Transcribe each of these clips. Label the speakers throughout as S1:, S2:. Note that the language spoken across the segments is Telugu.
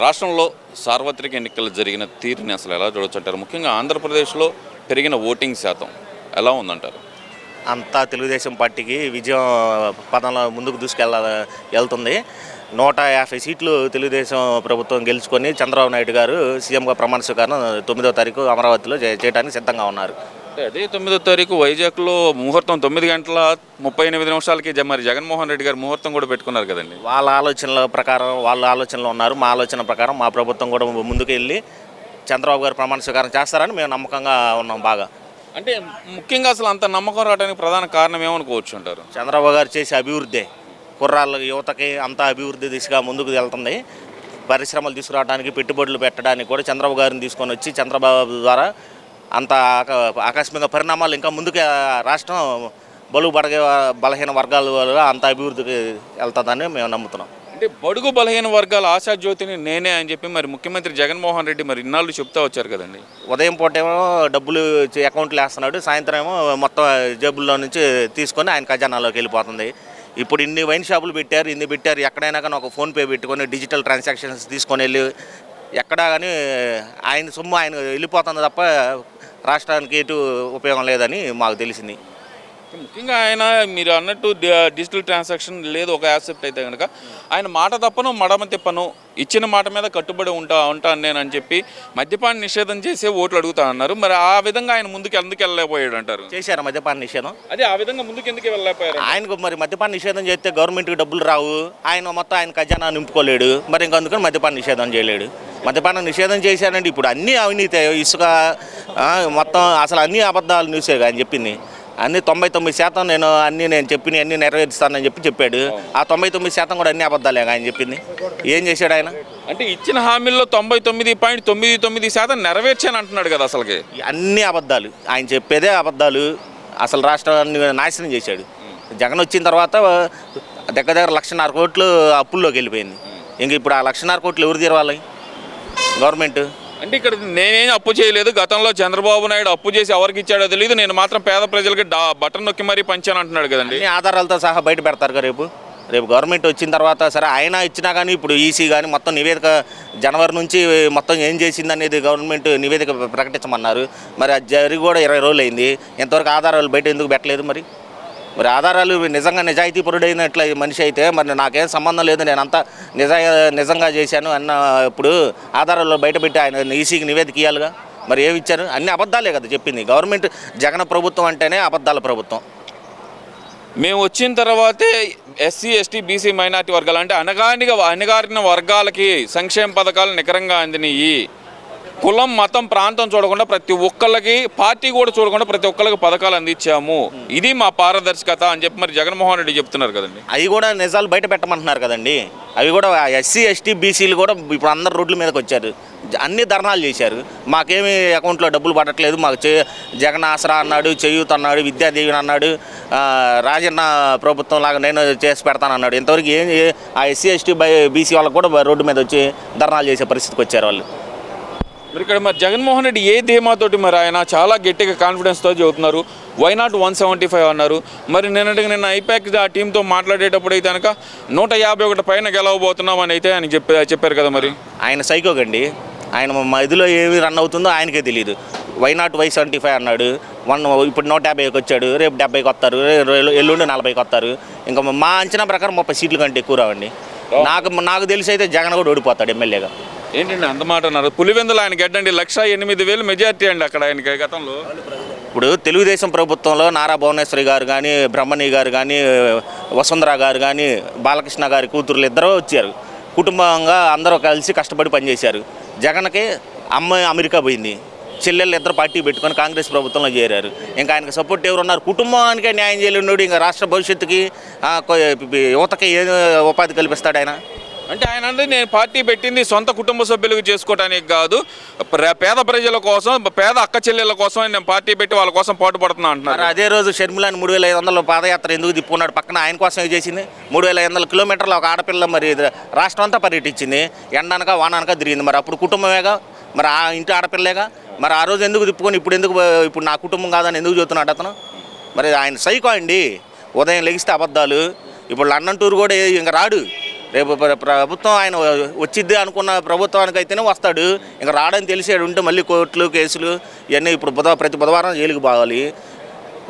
S1: రాష్ట్రంలో సార్వత్రిక ఎన్నికలు జరిగిన తీరుని అసలు ఎలా చూడొచ్చంటారు ముఖ్యంగా ఆంధ్రప్రదేశ్లో పెరిగిన ఓటింగ్ శాతం ఎలా ఉందంటారు?
S2: అంతా తెలుగుదేశం పార్టీకి విజయం పదంలో ముందుకు దూసుకెళ్ళ వెళ్తుంది. నూట యాభై సీట్లు తెలుగుదేశం ప్రభుత్వం గెలుచుకొని చంద్రబాబు నాయుడు గారు సీఎంగా ప్రమాణ స్వీకారం తొమ్మిదో తారీఖు అమరావతిలో చే- చేయడానికి సిద్ధంగా ఉన్నారు.
S1: అదే తొమ్మిదో తారీఖు వైజాగ్లో ముహూర్తం తొమ్మిది గంటల ముప్పై ఎనిమిది నిమిషాలకి జ- మరి జగన్మోహన్ రెడ్డి గారు ముహూర్తం కూడా పెట్టుకున్నారు కదండి?
S2: వాళ్ళ ఆలోచనల ప్రకారం వాళ్ళ ఆలోచనలో ఉన్నారు మా ఆలోచన ప్రకారం మా ప్రభుత్వం కూడా ముందుకు వెళ్ళి చంద్రబాబు గారు ప్రమాణ స్వీకారం చేస్తారని మేము నమ్మకంగా ఉన్నాం బాగా.
S1: అంటే ముఖ్యంగా అసలు అంత నమ్మకం రావడానికి ప్రధాన కారణం ఏమనుకోవచ్చు అంటారు?
S2: చంద్రబాబు గారు చేసే అభివృద్ధి. కుర్రాళ్ళ యువతకి అంతా అభివృద్ధి దిశగా ముందుకు వెళ్తుంది. పరిశ్రమలు తీసుకురావడానికి పెట్టుబడులు పెట్టడానికి కూడా చంద్రబాబు గారిని తీసుకొని వచ్చి చంద్రబాబు ద్వారా అంత ఆక- ఆకస్మిక పరిణామాలు ఇంకా ముందుకు రాష్ట్రం బలుగు బడగ బలహీన వర్గాల వల్ల అంత అభివృద్ధికి వెళ్తుందని మేము నమ్ముతున్నాం.
S1: అంటే బడుగు బలహీన వర్గాల ఆశాజ్యోతిని నేనే అని చెప్పి మరి ముఖ్యమంత్రి జగన్మోహన్ రెడ్డి మరి ఇన్నాళ్ళు చెప్తా వచ్చారు కదండి.
S2: ఉదయం పూటేమో డబ్బులు అకౌంట్లో వేస్తున్నాడు సాయంత్రం ఏమో మొత్తం జేబుల్లో నుంచి తీసుకొని ఆయన ఖజానాలోకి వెళ్ళిపోతుంది. ఇప్పుడు ఇన్ని వైన్ షాపులు పెట్టారు ఇన్ని పెట్టారు ఎక్కడైనా కానీ ఒక ఫోన్పే పెట్టుకొని డిజిటల్ ట్రాన్సాక్షన్స్ తీసుకొని వెళ్ళి ఎక్కడా కానీ ఆయన సొమ్ము ఆయన వెళ్ళిపోతుంది తప్ప రాష్ట్రానికి ఎటు ఉపయోగం లేదని మాకు తెలిసింది.
S1: ముఖ్యంగా ఆయన మీరు అన్నట్టు డిజిటల్ ట్రాన్సాక్షన్ లేదు ఒక యాక్సెప్ట్ అయితే కనుక ఆయన మాట తప్పను మడమ తిప్పను ఇచ్చిన మాట మీద కట్టుబడి ఉంటా ఉంటాను నేను అని చెప్పి మద్యపాన నిషేధం చేసే ఓట్లు అడుగుతా అన్నారు. మరి ఆ విధంగా ఆయన ముందుకు ఎందుకు వెళ్ళలేకపోయాడు అంటారు?
S2: చేశారు మద్యపాన నిషేధం?
S1: అదే ఆ విధంగా ముందుకు ఎందుకు వెళ్ళలేకపోయారు
S2: ఆయనకు మరి మద్యపాన నిషేధం చేస్తే గవర్నమెంట్కి డబ్బులు రావు. ఆయన మొత్తం ఆయన ఖజానా నింపుకోలేడు. మరి ఇంక అందుకని మద్యపాన నిషేధం చేయలేడు. మద్యపాన నిషేధం చేశానండి. ఇప్పుడు అన్నీ అవినీతి ఇసుక మొత్తం అసలు అన్ని అబద్ధాలు న్యూసే ఆయన చెప్పింది. అన్ని తొంభై తొమ్మిది శాతం నేను అన్ని నేను చెప్పిన అన్ని నెరవేరుస్తానని చెప్పి చెప్పాడు. ఆ తొంభై తొమ్మిది శాతం కూడా అన్ని అబద్ధాలే ఆయన చెప్పింది. ఏం చేశాడు ఆయన?
S1: అంటే ఇచ్చిన హామీల్లో తొంభై తొమ్మిది పాయింట్ తొమ్మిది తొమ్మిది శాతం నెరవేర్చాను అంటున్నాడు కదా అసలుకి.
S2: అన్ని అబద్ధాలు. ఆయన చెప్పేదే అబద్ధాలు. అసలు రాష్ట్రాన్ని నాశనం చేశాడు. జగన్ వచ్చిన తర్వాత దగ్గర దగ్గర లక్షన్నర కోట్లు అప్పుల్లోకి వెళ్ళిపోయింది. ఇంక ఇప్పుడు ఆ లక్షన్నర కోట్లు ఎవరు తీరవాలి? గవర్నమెంట్?
S1: అంటే ఇక్కడ నేనేం అప్పు చేయలేదు. గతంలో చంద్రబాబు నాయుడు అప్పు చేసి ఎవరికి ఇచ్చాడో తెలియదు నేను మాత్రం పేద ప్రజలకి బటన్ నొక్కి మరీ పంచాను అంటున్నాడు కదండి.
S2: ఆధారాలతో సహా బయట పెడతారు కదా రేపు. రేపు గవర్నమెంట్ వచ్చిన తర్వాత సరే ఆయన ఇచ్చినా కానీ ఇప్పుడు ఈసీ కానీ మొత్తం నివేదిక జనవరి నుంచి మొత్తం ఏం చేసింది అనేది గవర్నమెంట్ నివేదిక ప్రకటించమన్నారు. మరి అది జరిగి కూడా ఇరవై రోజులు అయింది. ఇంతవరకు ఆధారాలు బయట ఎందుకు పెట్టలేదు మరి? మరి ఆధారాలు నిజంగా నిజాయితీ పరుడైనట్ల మనిషి అయితే మరి నాకేం సంబంధం లేదు నేను అంతా నిజా నిజంగా చేశాను అన్న ఇప్పుడు ఆధారాలు బయటపెట్టి ఆయన ఈసీకి నివేదిక ఇవ్వాలిగా మరి ఏమి ఇచ్చారు? అన్ని అబద్ధాలే కదా చెప్పింది. గవర్నమెంట్ జగన్ ప్రభుత్వం అంటేనే అబద్ధాల ప్రభుత్వం.
S1: మేము వచ్చిన తర్వాతే ఎస్సీ ఎస్టీ బీసీ మైనార్టీ వర్గాలు అంటే అనగానిగా అణగారిన వర్గాలకి సంక్షేమ పథకాలు నికరంగా అందినాయి కులం మతం ప్రాంతం చూడకుండా ప్రతి ఒక్కళ్ళకి పార్టీ కూడా చూడకుండా ప్రతి ఒక్కళ్ళకి పథకాలు అందించాము. ఇది మా పారదర్శకత అని చెప్పి మరి జగన్మోహన్ రెడ్డి చెప్తున్నారు కదండి.
S2: అవి కూడా నిజాలు బయట పెట్టమంటున్నారు కదండి. అవి కూడా ఎస్సీ ఎస్టీ బీసీలు కూడా ఇప్పుడు అందరు రోడ్ల మీదకి వచ్చారు. అన్ని ధర్నాలు చేశారు. మాకేమి అకౌంట్లో డబ్బులు పడట్లేదు. మాకు చే జగన్ ఆసరా అన్నాడు చేయూత్ అన్నాడు విద్యాదీవెన అన్నాడు రాజన్న ప్రభుత్వం లాగా నేను చేసి పెడతాను అన్నాడు. ఇంతవరకు ఏం ఏ- ఆ ఎస్సీ ఎస్టీ బై బీసీ వాళ్ళకు కూడా రోడ్డు మీద వచ్చి ధర్నాలు చేసే పరిస్థితికి వచ్చారు వాళ్ళు.
S1: మరి ఇక్కడ మరి జగన్మోహన్ రెడ్డి ఏ ధీమాతోటి మరి ఆయన చాలా గట్టిగా కాన్ఫిడెన్స్తో చెబుతున్నారు. Why not one seventy five అన్నారు. మరి నిన్నటికి నిన్న ఐపాక్ ఆ టీంతో మాట్లాడేటప్పుడు అయితే కనుక నూట యాభై ఒకటి పైన గెలవబోతున్నాం అని అయితే ఆయన చెప్పి చెప్పారు కదా మరి.
S2: ఆయన సైకోగండి ఆయన మా ఇదిలో ఏమి రన్ అవుతుందో ఆయనకే తెలియదు why not why seventy five అన్నాడు. వన్ ఇప్పుడు నూట యాభైకి వచ్చాడు. రేపు డెబ్బైకి వస్తారు. ఎల్లుండి నలభైకి వస్తారు. ఇంకా మా అంచనా ప్రకారం ముప్పై సీట్ల కంటే ఎక్కువ రావండి. నాకు నాకు తెలిసి అయితే జగన్ కూడా ఓడిపోతాడు ఎమ్మెల్యేగా.
S1: ఏంటండి అంత మాట అన్నారు? పులివెందులు ఆయన గడ్డండి లక్ష ఎనిమిది వేలు మెజార్టీ అండి అక్కడ ఆయనకి గతంలో.
S2: ఇప్పుడు తెలుగుదేశం ప్రభుత్వంలో నారా భువనేశ్వరి గారు కానీ బ్రహ్మణి గారు కానీ వసుంధర గారు కానీ బాలకృష్ణ గారి కూతురులు ఇద్దరూ వచ్చారు. కుటుంబంగా అందరూ కలిసి కష్టపడి పనిచేశారు. జగన్కి అమ్మాయి అమెరికా పోయింది. చెల్లెళ్ళు ఇద్దరు పార్టీ పెట్టుకొని కాంగ్రెస్ ప్రభుత్వంలో చేరారు. ఇంకా ఆయనకు సపోర్ట్ ఎవరు ఉన్నారు కుటుంబానికే న్యాయం చేయలేడు ఇంకా రాష్ట్ర భవిష్యత్తుకి యువతకి ఏ ఉపాధి కల్పిస్తాడు ఆయన?
S1: అంటే ఆయన అంటే నేను పార్టీ పెట్టింది సొంత కుటుంబ సభ్యులకు చేసుకోవడానికి కాదు ప్ర- పేద ప్రజల కోసం పేద అక్క చెల్లెళ్ళ కోసం నేను పార్టీ పెట్టి వాళ్ళ కోసం పాటు
S2: పడుతున్నా
S1: అంటున్నారు
S2: అదే రోజు షర్మిలాని మూడు వేల ఐదు వందల పాదయాత్ర ఎందుకు తిప్పుకున్నాడు? పక్కన ఆయన కోసం చేసింది. మూడు వేల ఐదు వందల కిలోమీటర్ల ఒక ఆడపిల్ల మరి ఇది రాష్ట్రం అంతా పర్యటించింది. ఎండనక వాననక తిరిగింది. మరి అప్పుడు కుటుంబమేగా? మరి ఆ ఇంటి ఆడపిల్లేగా మరి ఆ రోజు ఎందుకు తిప్పుకొని ఇప్పుడు ఎందుకు ఇప్పుడు నా కుటుంబం కాదని ఎందుకు చూస్తున్నాడు అతను? మరి ఆయన సైకో అండి. ఉదయం లెగిస్తే అబద్ధాలు. ఇప్పుడు లండన్ టూర్ కూడా ఇంకా రాడు. రేపు ప్రభుత్వం ఆయన వచ్చిద్ది అనుకున్న ప్రభుత్వానికి అయితేనే వస్తాడు. ఇంకా రావడానికి తెలిసేడు ఉంటే మళ్ళీ కోర్టులు కేసులు ఇవన్నీ ఇప్పుడు బుధ ప్రతి బుధవారం జైలుకి పోవాలి.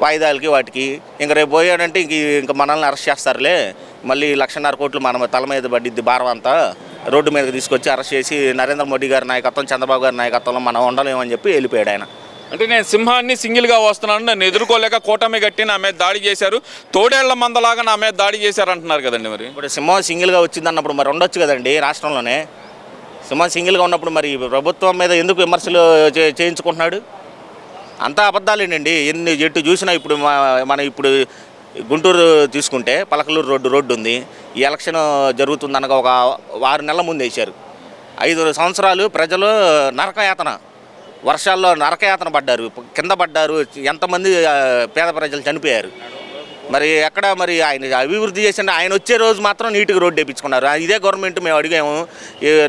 S2: వాయిదాలకి వాటికి. ఇంక రేపు పోయాడంటే ఇంక ఇంక మనల్ని అరెస్ట్ చేస్తారులే. మళ్ళీ లక్షన్నర కోట్లు మన తల మీద పడిద్ది భారం అంతా. రోడ్డు మీదకి తీసుకొచ్చి అరెస్ట్ చేసి నరేంద్ర మోడీ గారి నాయకత్వం చంద్రబాబు గారి నాయకత్వంలో మనం ఉండలేమని చెప్పి వెళ్ళిపోయాడు ఆయన.
S1: అంటే నేను సింహాన్ని సింగిల్గా వస్తున్నాను నన్ను ఎదుర్కోలేక కూటమి కట్టి నా మీద దాడి చేశారు. తోడేళ్ళ మందలాగా నా మీద దాడి చేశారు అంటున్నారు కదండి మరి.
S2: ఇప్పుడు సింహం సింగిల్గా వచ్చింది అన్నప్పుడు మరి ఉండొచ్చు కదండి రాష్ట్రంలోనే. సింహం సింగిల్గా ఉన్నప్పుడు మరి ప్రభుత్వం మీద ఎందుకు విమర్శలు చే- చేయించుకుంటున్నాడు? అంతా అబద్ధాలేనండి. ఎన్ని ఎటు చూసినా ఇప్పుడు మా- మన ఇప్పుడు గుంటూరు తీసుకుంటే పలకలూరు రోడ్డు రోడ్డు ఉంది. ఈ ఎలక్షన్ జరుగుతుందనగా ఒక ఆరు నెలల ముందు వేశారు. ఐదు సంవత్సరాలు ప్రజలు నరకయాతన. వర్షాల్లో నరకయాతన పడ్డారు. కింద పడ్డారు. ఎంతమంది పేద ప్రజలు చనిపోయారు. మరి ఎక్కడ మరి ఆయన అభివృద్ధి చేసిన ఆయన వచ్చే రోజు మాత్రం నీట్గా రోడ్డు వేయించుకున్నారు ఇదే గవర్నమెంట్ మేము అడిగాము.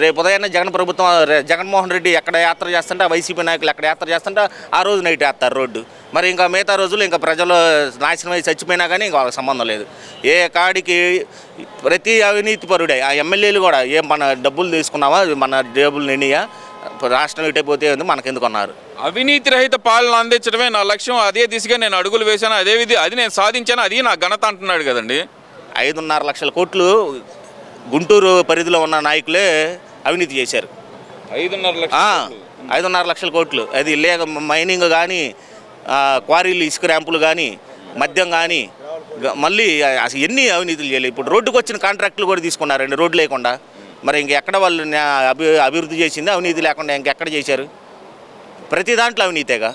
S2: రేపు ఉదయాన్నే జగన్ ప్రభుత్వం జగన్మోహన్ రెడ్డి ఎక్కడ యాత్ర చేస్తుంటే వైసీపీ నాయకులు ఎక్కడ యాత్ర చేస్తుంటే ఆ రోజు నైట్ వేస్తారు రోడ్డు. మరి ఇంకా మిగతా రోజులు ఇంకా ప్రజలు నాశనం అయి చచ్చిపోయినా కానీ ఇంకా వాళ్ళకి సంబంధం లేదు. ఏ కాడికి ప్రతి అవినీతి పరుడే. ఆ ఎమ్మెల్యేలు కూడా ఏ మన డబ్బులు తీసుకున్నావా? మన డబ్బులు నిండియా? రాష్ట్రం ఇటే పోతే ఉంది మనకెందుకు అన్నారు
S1: అవినీతి రహిత పాలన అందించడమే నా లక్ష్యం. అదే దిశగా నేను అడుగులు వేశాను. అదే విధి అది నేను సాధించాను. అది నా ఘనత అంటున్నాడు కదండి.
S2: ఐదున్నర లక్షల కోట్లు గుంటూరు పరిధిలో ఉన్న నాయకులే అవినీతి చేశారు.
S1: ఐదున్నర లక్షలు
S2: ఐదున్నర లక్షల కోట్లు. అది లేక మైనింగ్ కానీ క్వారీలు ఇసుక ర్యాంపులు కానీ మద్యం కానీ మళ్ళీ అసలు ఎన్ని అవినీతులు చేయలేదు. ఇప్పుడు రోడ్డుకు వచ్చిన కాంట్రాక్టులు కూడా తీసుకున్నారండి రోడ్డు లేకుండా. మరి ఇంకెక్కడ వాళ్ళు అభి అభివృద్ధి చేసింది అవినీతి లేకుండా ఇంకెక్కడ చేశారు? ప్రతి దాంట్లో అవినీతేగా?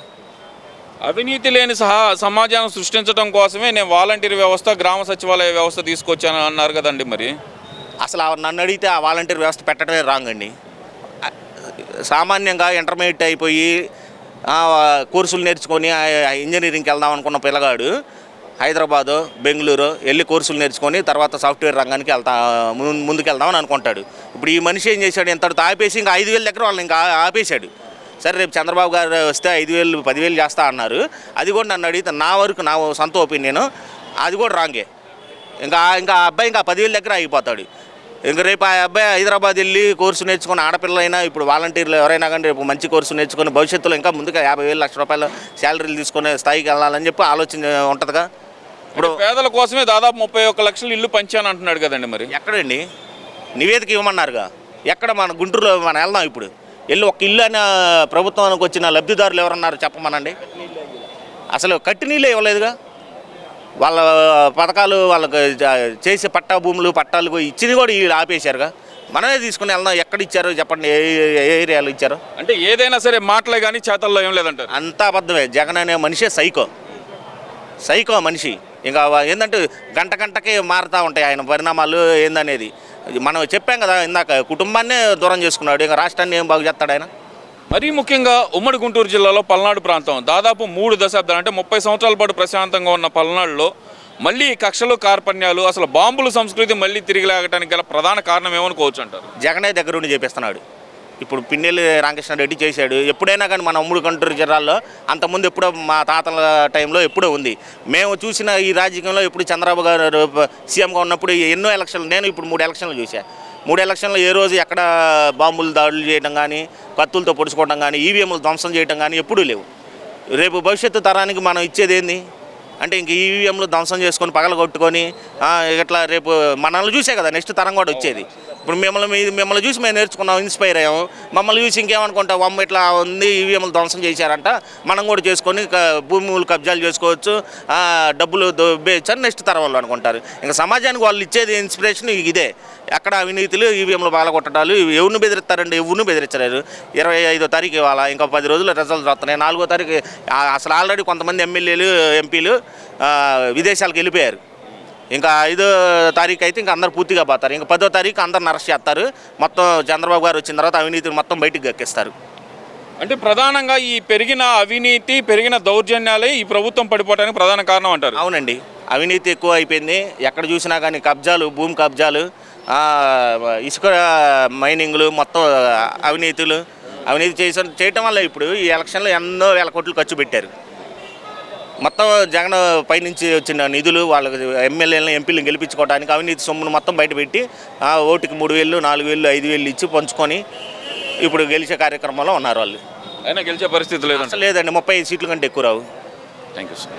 S1: అవినీతి లేని సహా సమాజాన్ని సృష్టించడం కోసమే నేను వాలంటీర్ వ్యవస్థ గ్రామ సచివాలయ వ్యవస్థ తీసుకొచ్చాను అన్నారు కదండి మరి.
S2: అసలు నన్ను అడిగితే ఆ వాలంటీర్ వ్యవస్థ పెట్టడమే రాంగ్ అండి సామాన్యంగా ఇంటర్మీడియట్ అయిపోయి కోర్సులు నేర్చుకొని ఇంజనీరింగ్కి వెళ్దాం అనుకున్న పిల్లగాడు హైదరాబాదు బెంగళూరు వెళ్ళి కోర్సులు నేర్చుకొని తర్వాత సాఫ్ట్వేర్ రంగానికి వెళ్తా ముందు- ముందుకెళ్దామని అనుకుంటాడు. ఇప్పుడు ఈ మనిషి ఏం చేశాడు? ఇంతటితో ఆపేసి ఇంకా ఐదు వేల దగ్గర వాళ్ళని ఇంకా ఆపేశాడు. సరే రేపు చంద్రబాబు గారు వస్తే ఐదు వేలు పదివేలు చేస్తా అన్నారు. అది కూడా నన్ను అడిగితే నా వరకు నా సొంత ఒపీనియన్ అది కూడా రాంగే. ఇంకా ఇంకా అబ్బాయి ఇంకా పదివేల దగ్గర ఆగిపోతాడు. ఇంక రేపు ఆ అబ్బాయి హైదరాబాద్ వెళ్ళి కోర్సు నేర్చుకుని ఆడపిల్లలైనా ఇప్పుడు వాలంటీర్లు ఎవరైనా కానీ రేపు మంచి కోర్సు నేర్చుకుని భవిష్యత్తులో ఇంకా ముందుగా యాభై వేలు లక్ష రూపాయల శాలరీలు తీసుకునే స్థాయికి వెళ్ళాలని చెప్పి ఆలోచన ఉంటుందిగా? ఇప్పుడు
S1: పేదల కోసమే దాదాపు ముప్పై ఒక్క లక్షలు ఇల్లు పంచాను అంటున్నాడు కదండి మరి.
S2: ఎక్కడండి? నివేదిక ఇవ్వమన్నారుగా. ఎక్కడ మన గుంటూరులో మనం వెళ్దాం ఇప్పుడు. వెళ్ళి ఒక ఇల్లు అనే ప్రభుత్వానికి వచ్చిన లబ్ధిదారులు ఎవరన్నారు చెప్పమనండి? అసలు కట్టి నీళ్ళే ఇవ్వలేదుగా. వాళ్ళ పథకాలు వాళ్ళకి చేసే పట్టా భూములు పట్టాలు ఇచ్చింది కూడా వీళ్ళు ఆపేశారుగా. మనమే తీసుకుని వెళ్దాం. ఎక్కడ ఇచ్చారో చెప్పండి. ఏ ఏ ఏరియాలో ఇచ్చారో.
S1: అంటే ఏదైనా సరే మాటలే కానీ చేతల్లో ఏం లేదంటారు.
S2: అంతా అబద్ధమే. జగన్ అనే మనిషే సైకో. సైకో మనిషి. ఇంకా ఏంటంటే గంట గంటకే మారుతూ ఉంటాయి ఆయన పరిణామాలు ఏందనేది. మనం చెప్పాం కదా ఇందాక కుటుంబాన్నే దూరం చేసుకున్నాడు ఇంకా రాష్ట్రాన్ని ఏం బాగు చేస్తాడు ఆయన?
S1: మరీ ముఖ్యంగా ఉమ్మడి గుంటూరు జిల్లాలో పల్నాడు ప్రాంతం. దాదాపు మూడు దశాబ్దాలు అంటే ముప్పై సంవత్సరాల పాటు ప్రశాంతంగా ఉన్న పల్నాడులో మళ్ళీ కక్షలు కార్పణ్యాలు అసలు బాంబుల సంస్కృతి మళ్ళీ తిరిగి లాగడానికి గల ప్రధాన కారణం ఏమనుకోవచ్చు అంటారు?
S2: జగనే దగ్గరుండి చేపిస్తున్నాడు. ఇప్పుడు పిన్నెల్లి రామకృష్ణారెడ్డి చేశాడు. ఎప్పుడైనా కానీ మన ఉమ్మడి కంటూరు జిల్లాల్లో అంతకుముందు ఎప్పుడో మా తాతల టైంలో ఎప్పుడో ఉంది. మేము చూసిన ఈ రాజకీయంలో ఎప్పుడు చంద్రబాబు గారు సీఎంగా ఉన్నప్పుడు ఎన్నో ఎలక్షన్లు నేను ఇప్పుడు మూడు ఎలక్షన్లు చూశాను మూడు ఎలక్షన్లు ఏ రోజు ఎక్కడ బాంబులు దాడులు చేయడం కానీ కత్తులతో పొడుచుకోవడం కానీ ఈవీఎంలు ధ్వంసం చేయడం కానీ ఎప్పుడూ లేవు. రేపు భవిష్యత్తు తరానికి మనం ఇచ్చేది ఏంది? అంటే ఇంక ఈవీఎంలు ధ్వంసం చేసుకొని పగల కొట్టుకొని ఇట్లా రేపు మనల్ని చూసే కదా నెక్స్ట్ తరం కూడా వచ్చేది. ఇప్పుడు మిమ్మల్ని మిమ్మల్ని చూసి మేము నేర్చుకున్నాం ఇన్స్పైర్ అయ్యాము. మమ్మల్ని చూసి ఇంకేమనుకుంటాం అమ్మ ఇట్లా ఉంది ఈవీఎంలు ధ్వంసం చేశారంట. మనం కూడా చేసుకొని భూములు కబ్జాలు చేసుకోవచ్చు. డబ్బులు దొబ్బేయచ్చు అని నెక్స్ట్ తరం అనుకుంటారు. ఇంకా సమాజానికి వాళ్ళు ఇచ్చేది ఇన్స్పిరేషన్ ఇదే. ఎక్కడ అవినీతులు ఈవీఎంలు బాలగొట్టడాలు ఇవి ఎవరిని బెదిరిస్తారండి? ఎవరిని బెదిరించలేరు. ఇరవై ఐదో తారీఖు ఇవాళ ఇంకా పది రోజులు రిజల్ట్స్ వస్తున్నాయి నాలుగో తారీఖు అసలు ఆల్రెడీ కొంతమంది ఎమ్మెల్యేలు ఎంపీలు విదేశాలకు వెళ్ళిపోయారు. ఇంకా ఐదో తారీఖు అయితే ఇంకా అందరు పూర్తిగా పోతారు. ఇంకా పదో తారీఖు అందరు అరెస్ట్ చేస్తారు. మొత్తం చంద్రబాబు గారు వచ్చిన తర్వాత అవినీతిని మొత్తం బయటికి గక్కిస్తారు
S1: అంటే ప్రధానంగా ఈ పెరిగిన అవినీతి పెరిగిన దౌర్జన్యాలే ఈ ప్రభుత్వం పడిపోవడానికి ప్రధాన కారణం అంటారు.
S2: అవునండి. అవినీతి ఎక్కువ అయిపోయింది ఎక్కడ చూసినా కానీ కబ్జాలు భూమి కబ్జాలు ఇసుక మైనింగ్లు మొత్తం అవినీతులు. అవినీతి చేసే చేయటం వల్ల ఇప్పుడు ఈ ఎలక్షన్లో ఎన్నో వేల కోట్లు ఖర్చు పెట్టారు. మొత్తం జగన్ పైనుంచి వచ్చిన నిధులు వాళ్ళకి ఎమ్మెల్యేలను ఎంపీలను గెలిపించుకోవడానికి అవినీతి సొమ్మును మొత్తం బయటపెట్టి ఆ ఓటుకి మూడు వేలు నాలుగు వేలు ఐదు వేలు ఇచ్చి పంచుకొని ఇప్పుడు గెలిచే కార్యక్రమంలో ఉన్నారు వాళ్ళు.
S1: అయినా గెలిచే పరిస్థితి
S2: అసలు లేదండి ముప్పై సీట్ల కంటే ఎక్కువ రావు.
S1: Thank you sir